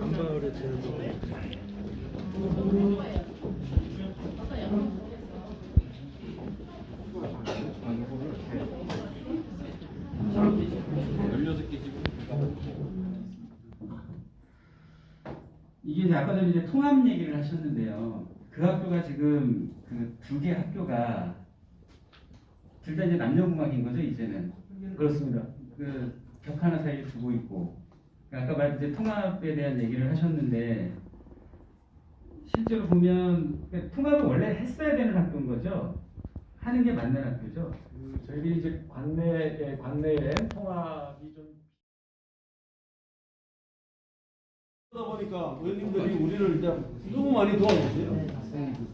안마을에 되는 거. 이게 이제 아까 전에 이제 통합 얘기를 하셨는데요. 그 학교가 지금 그 두 개 학교가 둘 다 이제 남녀공학인 거죠 이제는 그렇습니다. 그 벽 하나 사이에 두고 있고 아까 말 이제 통합에 대한 얘기를 하셨는데 실제로 보면 그 통합을 원래 했어야 되는 학교인 거죠. 하는 게 맞는 학교죠. 그 저희들이 이제 관내에 관내에 통합이 좀 그러다 보니까 의원님들이 우리를 이제 너무 많이 도와주세요.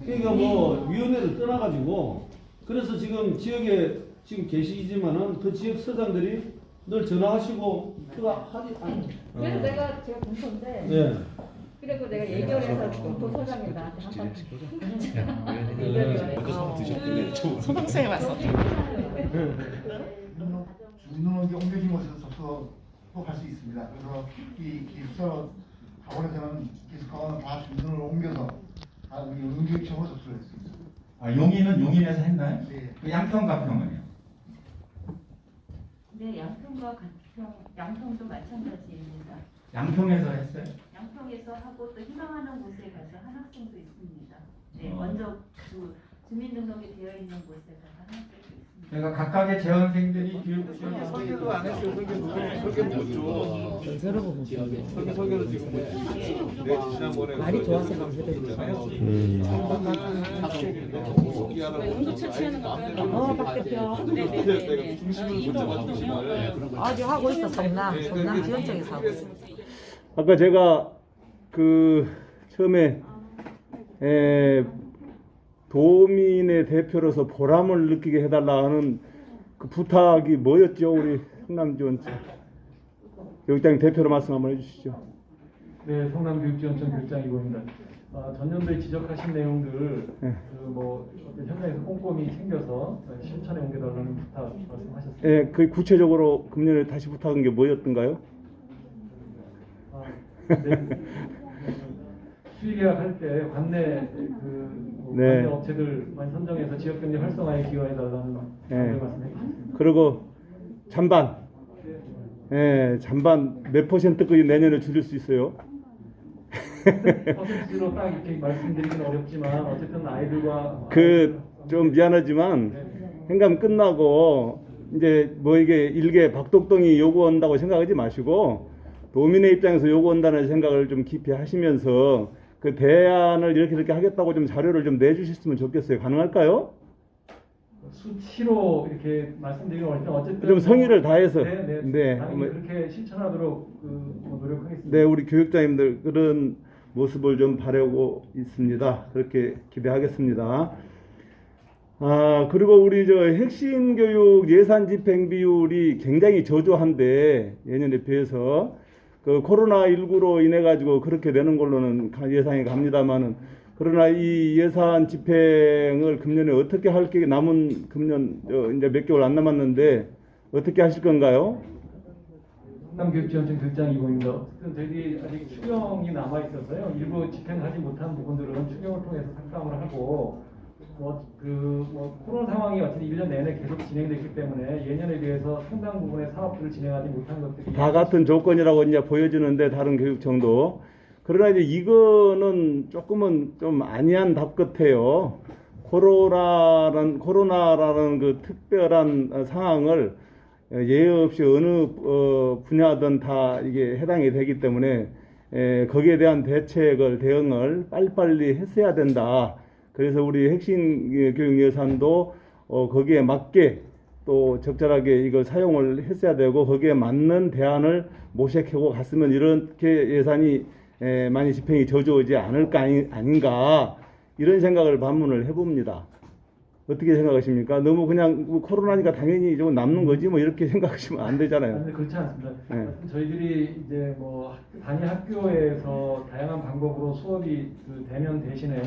그러니까 뭐 위원회를 떠나가지고 그래서 지금 지역에 지금 계시지만은 그 지역 서장들이 늘 전화하시고 그거 하지 않. 그래서 내가 제가 공소인데 네. 그리고 내가 예결 해서 공소장에 나한테 한번 예결위원회 소방서에 왔어. 중등학교 옮겨진 곳에서 접속도 할수 있습니다. 그래서 이 기숙사 학원에서는 기숙학원은 다 중등으로 옮겨서 다 우리 응교육청으로 접수를 했습니다. 아, 용인은 용인에서 했나요? 네. 그 양평 가평은요? 네, 양평과 가평, 양평도 마찬가지입니다. 양평에서 했어요? 양평에서 하고 또 희망하는 곳에 가서 한 학생도 있습니다. 네, 어. 먼저 그 주민등록이 되어 있는 곳에 가서 한 있습니다. 그러니까 각각의 재원생들이 교육 설계도 안 했어요. 설계도. 설계 못 줘. 설계 설계도 지금 못 줘. 네, 지난번에 말이 좋아서 거. 어, 박 대표. 네네네. 중심을 못 잡아 중심을. 아주 하고 있어 성남 성남 지원청에서 하고 있어 아까 제가 그 처음에 에, 도민의 대표로서 보람을 느끼게 해달라 하는 그 부탁이 뭐였죠 우리 성남지원청 교육장 대표로 말씀 한번 해주시죠. 네, 성남교육지원청 교육장 이고입니다. 아, 전년도에 지적하신 내용들 네. 그뭐 어떤 현장에서 꼼꼼히 챙겨서 실천에 옮겨달라는 부탁 말씀하셨습니다. 예, 그 구체적으로 금년에 다시 부탁한 게 뭐였던가요? 아, 네. 수의계약 때 관내 그 뭐, 네. 관내 업체들 많이 선정해서 지역 경제 활성화에 기여해달라는 네. 네. 말씀해 주셨습니다. 그리고 잔반, 예, 잔반 몇 퍼센트까지 내년에 줄일 수 있어요? 퍼센트로 딱 이렇게 말씀드리기는 어렵지만 어쨌든 아이들과 그 좀 미안하지만 행감 끝나고 이제 뭐 이게 일개 박독동이 요구한다고 생각하지 마시고 도민의 입장에서 요구한다는 생각을 좀 깊이 하시면서 그 대안을 이렇게 이렇게 하겠다고 좀 자료를 좀 내주셨으면 좋겠어요. 가능할까요? 수치로 이렇게 어렵지만 어쨌든 좀 성의를 다해서. 네, 네, 네. 당연히 뭐- 그렇게 실천하도록 그, 뭐 노력하겠습니다. 네, 우리 교육자님들 그런 모습을 좀 바라고 있습니다. 그렇게 기대하겠습니다. 아, 그리고 우리 저 핵심 교육 예산 집행 비율이 굉장히 저조한데 예년에 비해서 그 코로나 19로 인해 가지고 그렇게 되는 걸로는 가- 예상이 갑니다만은 그러나 이 예산 집행을 금년에 어떻게 할 게 남은 금년 저 이제 몇 개월 안 남았는데 어떻게 하실 건가요? 성남교육지원청 교육장이고입니다. 어쨌든 저희들이 아직 추경이 남아 있어서요. 일부 집행하지 못한 부분들은 추경을 통해서 삭감을 하고 뭐 그 뭐 코로나 상황이 어쨌든 1년 내내 계속 진행됐기 때문에 예년에 비해서 상당 부분의 사업들을 진행하지 못한 것들이 다 같은 조건이라고 이제 보여지는데 다른 교육청도 그러나 이제 이거는 조금은 좀 아니한 답 같아요. 코로나라는 코로나라는 그 특별한 어, 상황을 예외 없이 어느 어, 분야든 다 이게 해당이 되기 때문에 에, 거기에 대한 대책을 대응을 빨리빨리 했어야 된다. 그래서 우리 핵심 예, 교육 예산도 어, 거기에 맞게 또 적절하게 이걸 사용을 했어야 되고 거기에 맞는 대안을 모색하고 갔으면 이렇게 예산이 에, 많이 집행이 저조하지 않을까 아니, 아닌가 이런 생각을 반문을 해봅니다. 어떻게 생각하십니까? 너무 그냥 뭐 코로나니까 당연히 좀 남는 거지 뭐 이렇게 생각하시면 안 되잖아요. 근데 그렇지 않습니다. 네. 저희들이 이제 뭐 학- 단위 학교에서 다양한 방법으로 수업이 그 대면 대신에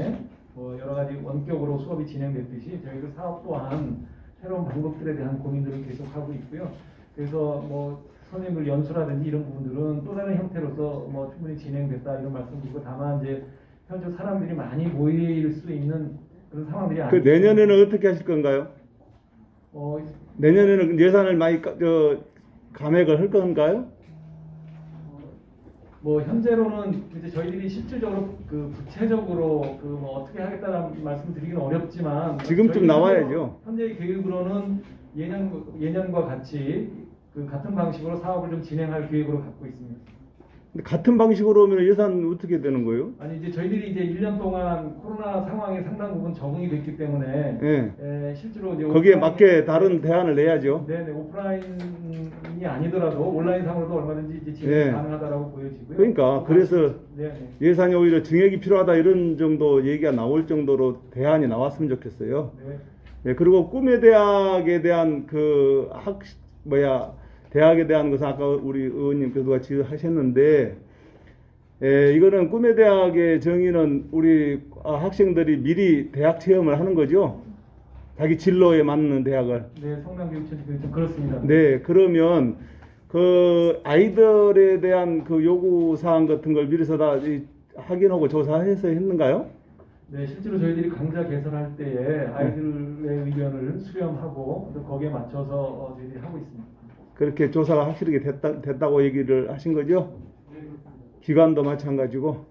뭐 가지 원격으로 수업이 진행됐듯이 저희도 사업 또한 새로운 방법들에 대한 고민들을 계속 하고 있고요. 그래서 뭐 선생님들 연수라든지 이런 부분들은 또 다른 형태로서 뭐 충분히 진행됐다 이런 말씀드리고 다만 이제 현재 사람들이 많이 모일 수 있는 그런 상황들이 그 아니기 내년에는 어떻게 하실 건가요? 어, 내년에는 예산을 많이 까- 저 감액을 할 건가요? 뭐 현재로는 이제 저희들이 실질적으로 그 구체적으로 그 뭐 어떻게 하겠다는 말씀드리기는 어렵지만 지금쯤 저희 나와야죠. 현재 계획으로는 예년 예년과 같이 그 같은 방식으로 사업을 좀 진행할 계획으로 갖고 있습니다. 근데 같은 방식으로 오면 예산 어떻게 되는 거예요? 아니 이제 저희들이 이제 1년 동안 코로나 상황에 상당 부분 적응이 됐기 때문에 예. 에, 실제로 이제 거기에 오프라인- 맞게 다른 대안을 내야죠. 네네 오프라인이 아니더라도 온라인 상으로도 얼마든지 이제 진행 예. 가능하다라고 보여지고요. 그러니까 그래서 네네. 예산이 오히려 증액이 필요하다 이런 정도 얘기가 나올 정도로 대안이 나왔으면 좋겠어요. 네. 네, 그리고 꿈의 대학에 대한 그 학 뭐야 대학에 대한 것은 아까 우리 의원님께서 지적하셨는데 에, 이거는 꿈의 대학의 정의는 우리 아, 학생들이 미리 대학 체험을 하는 거죠. 자기 진로에 맞는 대학을. 네, 성남교육청 좀 그렇습니다. 네, 그러면 그 아이들에 대한 그 요구 사항 같은 걸 미리서 다 이- 확인하고 조사해서 했는가요? 네, 실제로 저희들이 강좌 개설할 때에 아이들의 의견을 수렴하고 또 거기에 맞춰서 어, 저희들이 하고 있습니다. 그렇게 조사가 확실하게 됐다, 됐다고 얘기를 하신 거죠? 기관도 마찬가지고.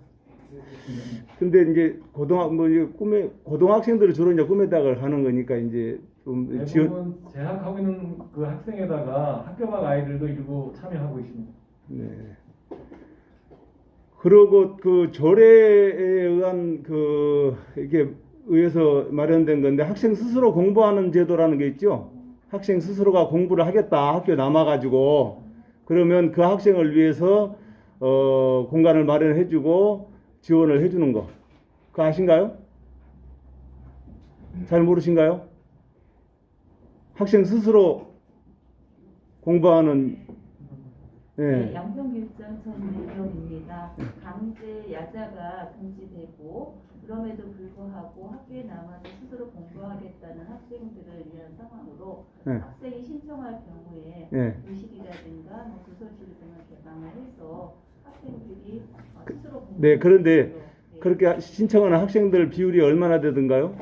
근데 이제 고등학 뭐 이제 꿈의 고등학생들이 주로 이제 대학을 하는 거니까 이제 좀 지원 재학하고 있는 그 학생에다가 학교 밖 아이들도 일부 참여하고 있습니다. 네. 그리고 그 조례에 의한 그 이게 의해서 마련된 건데 학생 스스로 공부하는 제도라는 게 있죠. 학생 스스로가 공부를 하겠다 학교 남아가지고 그러면 그 학생을 위해서 어 공간을 마련해주고 지원을 해주는 거. 그거 아신가요? 잘 모르신가요? 학생 스스로 공부하는 네, 예. 양평교육장 전 대표입니다. 강제 야자가 금지되고 그럼에도 불구하고 학교에 남아서 스스로 공부하겠다는 학생들을 위한 상황으로 네. 학생이 신청할 경우에 예. 교실이라든가 뭐 도서실 등을 개방을 해서 학생들이 어, 스스로 공부 네, 그런데 네. 그렇게 신청하는 학생들 비율이 얼마나 되던가요?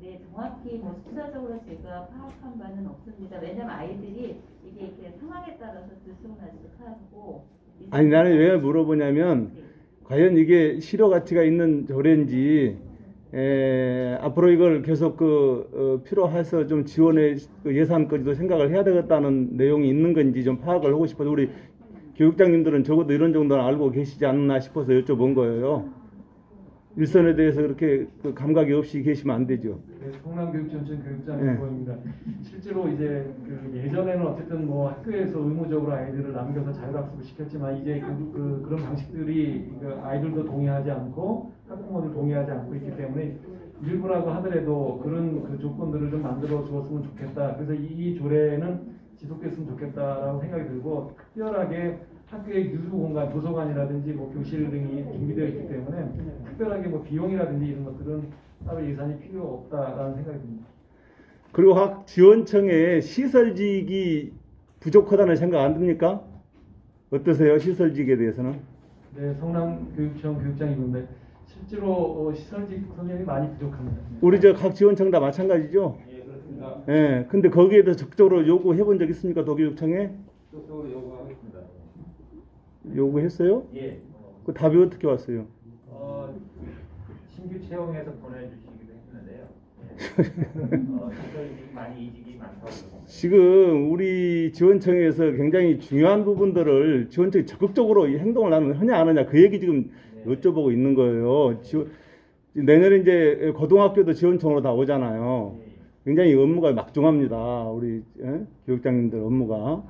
네, 정확히 뭐 숫자적으로 제가 파악한 바는 없습니다. 왜냐면 아이들이 이게 이렇게 상황에 따라서 들쑥날쑥 하고 아니 나는 왜 물어보냐면 네. 과연 이게 실효 가치가 있는 조례인지 에, 앞으로 이걸 계속 그 어, 필요해서 좀 지원의 그 예산까지도 생각을 해야 되겠다는 내용이 있는 건지 좀 파악을 하고 싶어서 우리 교육장님들은 적어도 이런 정도는 알고 계시지 않나 싶어서 여쭤본 거예요. 일선에 대해서 그렇게 그 감각이 없이 계시면 안 되죠. 네, 성남교육전청 교육장 네. 이보입니다. 실제로 이제 그 예전에는 어쨌든 뭐 학교에서 의무적으로 아이들을 남겨서 자율학습을 시켰지만 이제 그, 그 그 런 방식들이 그 아이들도 동의하지 않고 학부모들 동의하지 않고 있기 때문에 일부라고 하더라도 그런 그 조건들을 좀 만들어 주었으면 좋겠다. 그래서 이, 이 조례는 지속됐으면 좋겠다라고 생각이 들고 특별하게 학교의 유휴 공간, 도서관이라든지 뭐 교실 등이 준비되어 있기 특별하게 뭐 비용이라든지 이런 것들은 따로 예산이 필요 없다라는 생각이 듭니다. 그리고 학 지원청에 시설직이 부족하다는 생각 안 듭니까? 어떠세요? 시설직에 대해서는? 네, 성남 교육청 교육장이군데 실제로 어, 시설직 선생님이 많이 부족합니다. 우리 저 각 지원청 다 마찬가지죠? 예, 그렇습니다. 예. 근데 거기에 대해서 적극적으로 요구해 본 적 있습니까? 도교육청에? 속속으로 요구하겠습니다. 요구했어요? 예. 그 답이 어떻게 왔어요? 어, 신규 채용해서 보내주시기도 했는데요. 예. 어, 시설이 많이 이직이 많다고 봅니다. 지금 우리 지원청에서 굉장히 중요한 부분들을 지원청이 적극적으로 이 행동을 나는 하냐 안 하냐 그 얘기 지금 여쭤보고 있는 거예요. 지원, 내년에 이제 고등학교도 지원청으로 다 오잖아요. 굉장히 업무가 막중합니다. 우리 예? 교육장님들 업무가.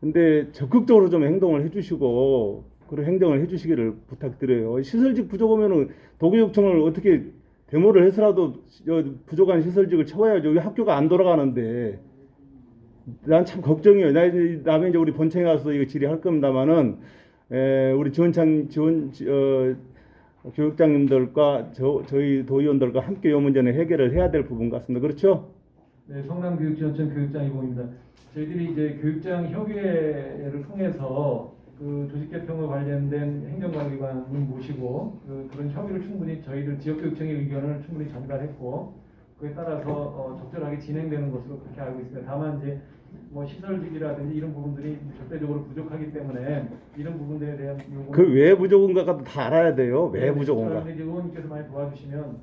근데 적극적으로 좀 행동을 해주시고 그런 행동을 해주시기를 부탁드려요. 시설직 부족 오면은 도교육청을 어떻게 데모를 해서라도 저 부족한 시설직을 채워야죠. 여기 학교가 안 돌아가는데 난 참 걱정이에요. 나 다음에 이제 우리 본청에 가서 이거 질의할 겁니다만은 에, 우리 지원창 지원 어, 교육장님들과 저, 저희 도의원들과 함께 이 문제는 해결을 해야 될 부분 같습니다. 그렇죠? 네, 성남교육지원청 교육장 이봉입니다. 저희들이 이제 교육장 협의회를 통해서 그 조직 개편과 관련된 행정관리관을 모시고 그, 그런 협의를 충분히 저희들 지역교육청의 의견을 충분히 전달했고 그에 따라서 어, 적절하게 진행되는 것으로 그렇게 알고 있습니다. 다만 이제 뭐 시설직이라든지 이런 부분들이 절대적으로 부족하기 때문에 이런 부분들에 대한 그 왜 부족한가가 다 알아야 돼요. 왜 부족한가. 이제 의원님께서 많이 도와주시면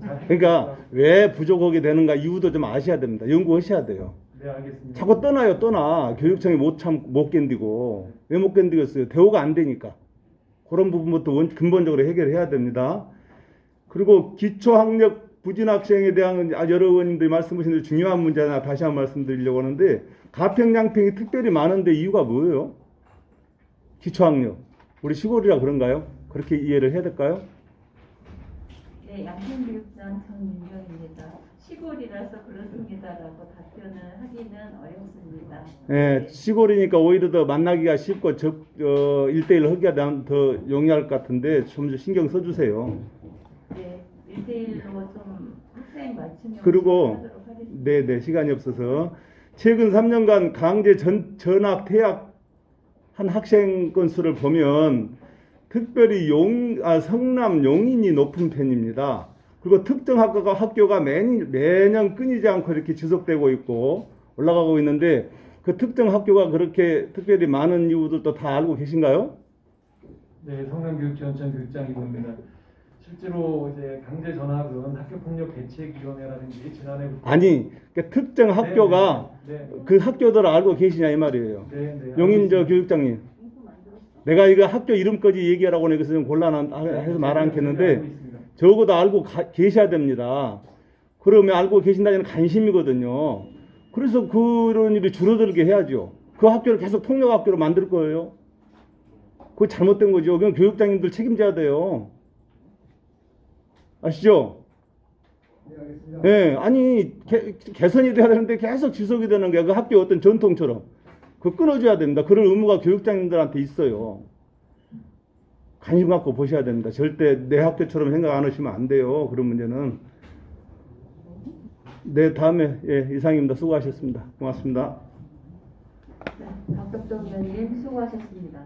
잘 그러니까 왜 부족하게 되는가 이유도 좀 아셔야 됩니다. 연구하셔야 돼요. 네 알겠습니다. 자꾸 떠나요, 떠나. 교육청이 못 참 못 견디고 왜 못 견디겠어요? 대우가 안 되니까 그런 부분부터 원- 근본적으로 해결해야 됩니다. 그리고 기초학력 부진 학생에 대한 아, 여러 의원님들이 말씀하신 대로 중요한 문제나 다시 한 번 말씀드리려고 하는데 가평 양평이 특별히 많은데 이유가 뭐예요? 기초학력 우리 시골이라 그런가요? 그렇게 이해를 해야 될까요? 네, 양평교육장 정윤경입니다. 시골이라서 그렇습니다라고 답변을 하기는 어렵습니다. 예, 시골이니까 오히려 더 만나기가 쉽고 적, 어, 1대1 하기가 난- 더 용이할 것 같은데 좀 신경 써주세요. 네, 1대1로 좀 학생 맞춤형 그리고 하도록 하겠습니다. 네, 네, 시간이 없어서 최근 3년간 강제 전, 전학, 퇴학 한 학생 건수를 보면 특별히 용, 아, 성남 용인이 높은 편입니다. 그리고 특정 학교가, 학교가 매년, 매년 끊이지 않고 이렇게 지속되고 있고 올라가고 있는데 그 특정 학교가 그렇게 특별히 많은 이유들도 다 알고 계신가요? 네, 성남교육지원청 교육장이고입니다. 실제로 이제 강제 전학은 학교 폭력 대책위원회라든지 지난해부터 아니, 그러니까 특정 학교가 네, 네, 그 학교들을 알고 계시냐 이 말이에요. 네, 네, 네, 용인 저 알고 교육장님. 내가 이거 학교 이름까지 얘기하라고 하니까 좀 곤란해서 말 알고 않겠는데 있습니다. 적어도 알고 가- 계셔야 됩니다. 그러면 알고 계신다는 관심이거든요. 그래서 그런 일이 줄어들게 해야죠. 그 학교를 계속 통역 학교로 만들 거예요. 그거 잘못된 거죠. 그냥 교육장님들 책임져야 돼요. 아시죠? 예, 아니 개, 개선이 돼야 되는데 계속 지속이 되는 게 그 학교 어떤 전통처럼 그 끊어줘야 됩니다. 그럴 의무가 교육장님들한테 있어요. 관심 갖고 보셔야 됩니다. 절대 내 학교처럼 생각 안 하시면 안 돼요. 그런 문제는. 네, 다음에 예, 이상입니다. 수고하셨습니다. 고맙습니다. 박덕동 의원님 수고하셨습니다.